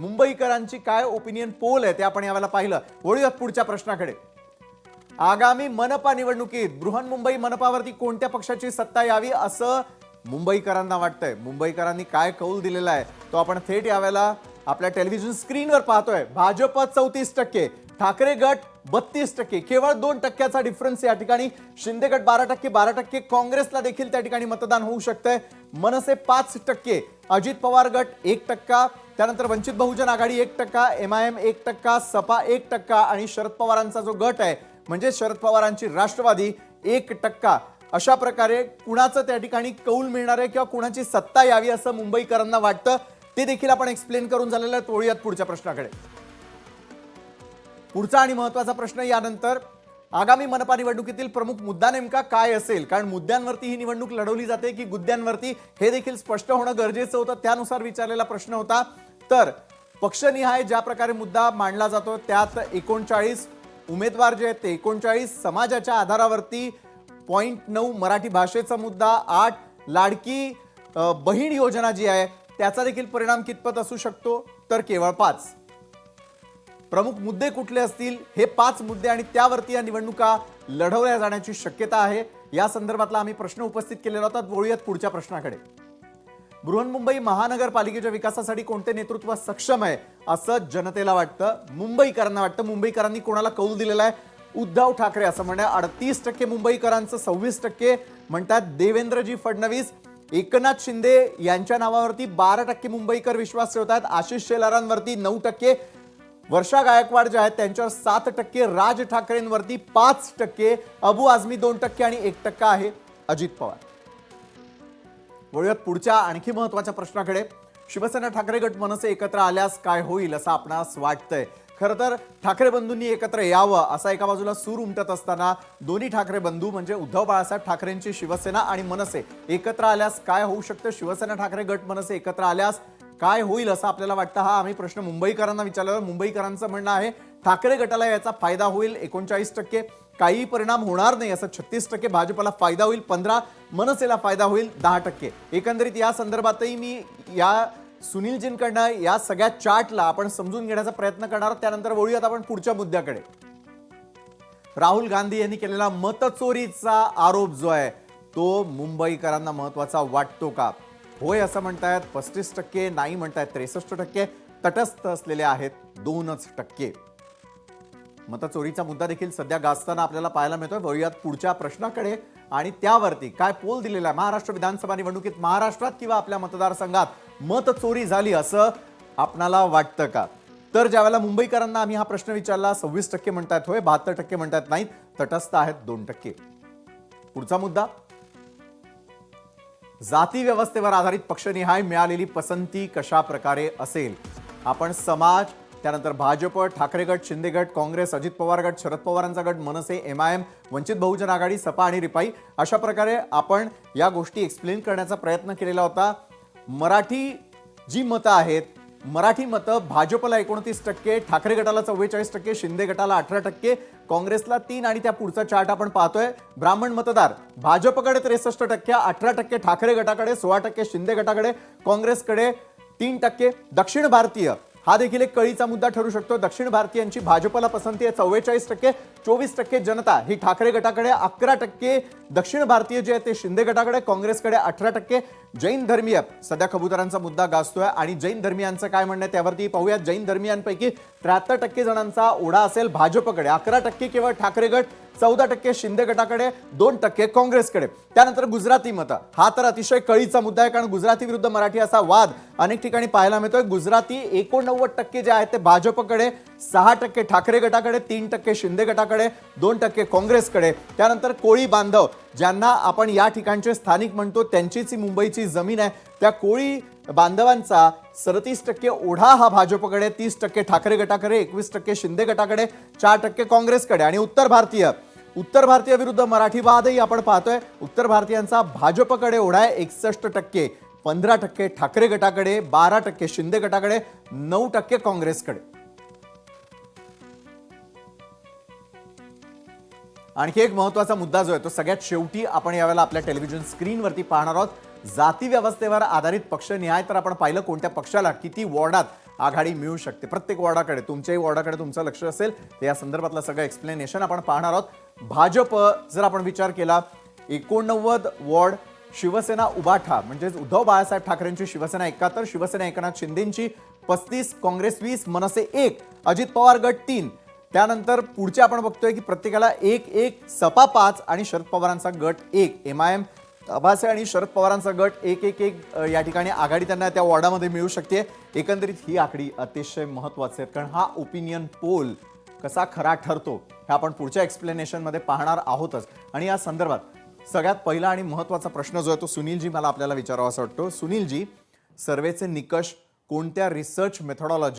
मुंबईकरांची काय opinion poll आहे ते आपण यावेळेला पाहिलं. वळूयात पुढच्या प्रश्नाकडे. आगामी मनपा निवडणुकीत बृहन्मुंबई मनपावरती कोणत्या पक्षाची सत्ता यावी असं मुंबईकरांना वाटतंय. मुंबईकरांनी काय कौल दिलेला आहे तो आपण थेट यावेळेला आपल्या टेलिव्हिजन स्क्रीनवर पाहतोय. भाजप चौतीस टक्के ठाकरे गट बत्तीस टक्के. केवळ दोन टक्क्याचा डिफरन्स या ठिकाणी. शिंदे गट बारा टक्के बारा टक्के काँग्रेसला देखील त्या ठिकाणी मतदान होऊ शकतंय. मनसे पाच टक्के अजित पवार गट एक टक्का त्यानंतर वंचित बहुजन आघाडी एक टक्का एम आय एम एक टक्का सपा एक टक्का आणि शरद पवारांचा जो गट आहे म्हणजे शरद पवारांची राष्ट्रवादी एक टक्का. अशा प्रकारे कुणाचं त्या ठिकाणी कौल मिळणार आहे किंवा कुणाची सत्ता यावी असं मुंबईकरांना वाटतं ते देखील आपण एक्सप्लेन करून झालेलं आहे तोळूयात पुढच्या प्रश्नाकडे. पुढचा आणि महत्त्वाचा प्रश्न यानंतर आगामी मनपा निवडणुकीतील प्रमुख मुद्दा नेमका काय असेल? कारण मुद्द्यांवरती ही निवडणूक लढवली जाते की गुद्द्यांवरती? हे देखील स्पष्ट होणं गरजेचं होतं त्यानुसार विचारलेला प्रश्न होता. तर पक्षनिहाय ज्या प्रकारे मुद्दा मांडला जातो त्यात एकोणचाळीस उमेदवार जे आहेत ते एकोणचाळीस समाजाच्या आधारावरती पॉईंट नऊ मराठी भाषेचा मुद्दा आठ लाडकी बहीण योजना जी आहे त्याचा देखील परिणाम कितपत असू शकतो? तर केवळ पाच. प्रमुख मुद्दे कुठले असतील हे पाच मुद्दे आणि त्यावरती या निवडणुका लढवल्या जाण्याची शक्यता आहे. या संदर्भातला आम्ही प्रश्न उपस्थित केलेला होता. वळूयात पुढच्या प्रश्नाकडे. बृहन्मुंबई महानगरपालिकेच्या विकासासाठी कोणते नेतृत्व सक्षम आहे असं जनतेला वाटतं. मुंबईकरांना वाटतं. मुंबईकरांनी कोणाला कौल दिलेला आहे? उद्धव ठाकरे असं म्हणणं अडतीस टक्के मुंबईकरांचं सव्वीस टक्के म्हणतात देवेंद्रजी फडणवीस. एकनाथ शिंदे यांच्या नावावरती बारा टक्के मुंबईकर विश्वास ठेवतात. आशिष शेलारांवरती नऊ टक्के. वर्षा गायकवाड ज्या आहेत त्यांच्यावर सात टक्के राज ठाकरेंवरती पाच टक्के अबू आझमी दोन टक्के आणि एक टक्का आहे अजित पवार. वळूयात पुढच्या आणखी महत्त्वाच्या प्रश्नाकडे. शिवसेना ठाकरे गट मनसे एकत्र आल्यास काय होईल असं आपणास वाटतंय. खरं तर ठाकरे बंधूंनी एकत्र यावं असा एका बाजूला सूर उमटत असताना दोन्ही ठाकरे बंधू म्हणजे उद्धव बाळासाहेब ठाकरेंची शिवसेना आणि मनसे एकत्र आल्यास काय होऊ शकतं? शिवसेना ठाकरे गट मनसे एकत्र आल्यास काय होईल असं आपल्याला वाटतं? हा आम्ही प्रश्न मुंबईकरांना विचारल्यावर मुंबईकरांचं म्हणणं आहे ठाकरे गटाला याचा फायदा होईल एकोणचाळीस टक्के. काही परिणाम होणार नाही असं छत्तीस टक्के भाजपला फायदा होईल. पंधरा मनसेला फायदा होईल दहा टक्के. एकंदरीत या संदर्भातही मी या सुनीलजींकडनं या सगळ्या चार्टला आपण समजून घेण्याचा प्रयत्न करणार. आहोत. त्यानंतर वळूयात आपण पुढच्या मुद्द्याकडे. राहुल गांधी यांनी केलेला मतचोरीचा आरोप जो आहे तो मुंबईकरांना महत्त्वाचा वाटतो का? होय असं म्हणतायत पस्तीस टक्के नाही म्हणतायत त्रेसष्ट टक्के तटस्थ असलेले आहेत दोनच टक्के. मतचोरीचा मुद्दा देखील सध्या गाजताना आपल्याला पाहायला मिळतोय. वळूयात पुढच्या प्रश्नाकडे. आणि त्यावरती काय पोल दिलेला आहे? महाराष्ट्र विधानसभा निवडणुकीत महाराष्ट्रात किंवा आपल्या मतदारसंघात मतचोरी झाली असं आपणाला वाटतं का? तर ज्यावेळेला मुंबईकरांना आम्ही हा प्रश्न विचारला सव्वीस टक्के म्हणतात होय बहात्तर टक्के म्हणतात नाहीत तटस्थ आहेत दोन टक्के. पुढचा मुद्दा जाती व्यवस्थेवर आधारित पक्षनिहाय मिळालेली पसंती कशा प्रकारे असेल? आपण समाज त्यानंतर भाजप ठाकरे गट शिंदे गट काँग्रेस अजित पवार गट शरद पवारांचा गट MNS M I M Vanchit Bahujan Aghadi SP आणि रिपाई अशा प्रकारे आपण या गोष्टी एक्सप्लेन करण्याचा प्रयत्न केलेला होता. मराठी जी मतं आहेत मराठी मतं भाजपला एकोणतीस टक्के ठाकरे गटाला चव्वेचाळीस टक्के शिंदे गटाला अठरा टक्के काँग्रेसला तीन आणि त्या पुढचा चार्ट आपण पाहतोय. ब्राह्मण मतदार भाजपकडे त्रेसष्ट टक्के अठरा टक्के ठाकरे गटाकडे सोळा टक्के शिंदे गटाकडे काँग्रेसकडे तीन टक्के. दक्षिण भारतीय हा देखील एक कळीचा मुद्दा ठरू शकतो. दक्षिण भारतीयांची भाजपला पसंती आहे चव्वेचाळीस टक्के चोवीस टक्के जनता. ही ठाकरे गटाकडे अकरा टक्के दक्षिण भारतीय जे आहेत ते शिंदे गटाकडे काँग्रेसकडे अठरा टक्के. जैन धर्मीय सध्या कबुतरांचा मुद्दा गाजतोय. आणि जैन धर्मियांचं काय म्हणणं आहे त्यावरती पाहूयात. जैन धर्मियांपैकी त्र्याहत्तर टक्के जणांचा ओढा असेल भाजपकडे. अकरा टक्के केवळ ठाकरे गट. चौदा टक्के शिंदे गटाकडे दोन टक्के काँग्रेसकडे. त्यानंतर गुजराती मतं. हा तर अतिशय कळीचा मुद्दा आहे कारण गुजराती विरुद्ध मराठी असा वाद अनेक ठिकाणी पाहायला मिळतोय. गुजराती एकोणनव्वद टक्के जे आहेत ते भाजपकडे सहा टक्के ठाकरे गटाकडे तीन टक्के शिंदे गटाकडे दोन टक्के काँग्रेसकडे. त्यानंतर कोळी बांधव ज्यांना आपण या ठिकाणचे स्थानिक म्हणतो त्यांचीच ही मुंबईची जमीन आहे. त्या कोळी बांधवांचा सदतीस टक्के ओढा हा भाजपकडे तीस टक्के ठाकरे गटाकडे एकवीस टक्के शिंदे गटाकडे चार टक्के काँग्रेसकडे. आणि उत्तर भारतीय उत्तर भारतीय विरुद्ध मराठी वादही आपण पाहतोय. उत्तर भारतीयांचा भाजपकडे ओढा आहे एकसष्ट टक्के. पंधरा टक्के ठाकरे गटाकडे बारा टक्के शिंदे गटाकडे नऊ टक्के काँग्रेसकडे. आणखी एक महत्त्वाचा मुद्दा जो आहे तो सगळ्यात शेवटी आपण यावेळेला आपल्या टेलिव्हिजन स्क्रीनवरती पाहणार आहोत. जाती व्यवस्थेवर आधारित पक्ष न्याय तर आपण पाहिलं कोणत्या पक्षाला किती वॉर्डात आघाडी मिळू शकते. प्रत्येक वॉर्डाकडे तुमच्याही वॉर्डाकडे तुमचं लक्ष असेल तर या संदर्भातलं सगळं एक्सप्लेनेशन आपण पाहणार आहोत. भाजप जर आपण विचार केला एकोणनव्वद वॉर्ड शिवसेना उभाठा म्हणजेच उद्धव बाळासाहेब ठाकरेंची शिवसेना एकाहत्तर शिवसेना एकनाथ शिंदेची पस्तीस काँग्रेस वीस मनसे एक अजित पवार गट तीन. त्यानंतर पुढचे आपण बघतोय की प्रत्येकाला एक एक सपा पाच आणि शरद पवारांचा गट एक एम आय एम आभासे आणि शरद पवारांचा गट एक एक एक या ठिकाणी आघाडी त्यांना त्या वॉर्डामध्ये मिळू शकते. एकंदरीत ही आकडी अतिशय महत्त्वाचे आहे कारण हा ओपिनियन पोल कसा खरा ठरतो हे आपण पुढच्या एक्सप्लेनेशनमध्ये पाहणार आहोतच. आणि या संदर्भात सगळ्यात पहिला आणि महत्त्वाचा प्रश्न जो आहे तो सुनीलजी मला आपल्याला विचारावा असं वाटतो. सुनीलजी सर्वेचे निकष कोणत्या रिसर्च मेथॉडॉलॉजी